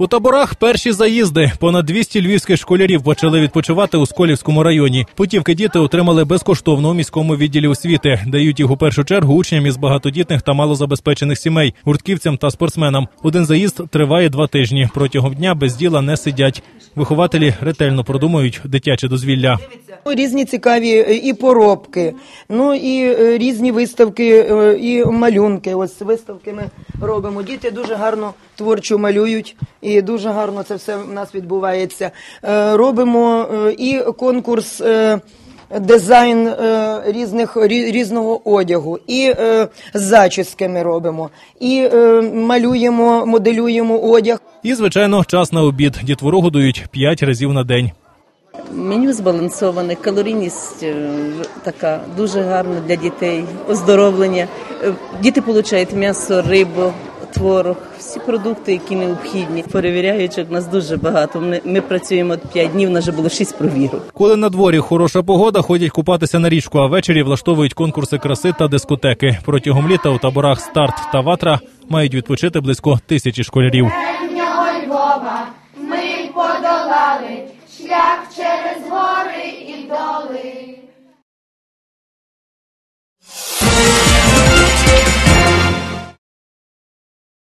У таборах перші заїзди. Понад 200 львівських школярів почали відпочивати у Сколівському районі. Путівки діти отримали безкоштовно у міському відділі освіти. Дають їх у першу чергу учням із багатодітних та малозабезпечених сімей, гуртківцям та спортсменам. Один заїзд триває два тижні. Протягом дня без діла не сидять. Вихователі ретельно продумують дитяче дозвілля. Ну, Різні цікаві е, і поробки, ну і е, різні виставки, е, і малюнки. Ось виставки ми робимо. Діти дуже гарно творчо малюють, і дуже гарно це все в нас відбувається. Е, Робимо е, і конкурс. е, Дизайн е, різних різного одягу, і е, зачіски ми робимо, і е, малюємо, моделюємо одяг. І, звичайно, час на обід. Дітвору годують п'ять разів на день. Меню збалансоване, калорійність така дуже гарна для дітей, оздоровлення. Е, Діти отримують м'ясо, рибу, творог, всі продукти, які необхідні. Перевіряючих нас дуже багато. Ми, ми працюємо 5 днів, у нас вже було 6 провірок. Коли на дворі хороша погода, ходять купатися на річку, а ввечері влаштовують конкурси краси та дискотеки. Протягом літа у таборах старт та ватра мають відпочити близько тисячі школярів. Львова ми подолали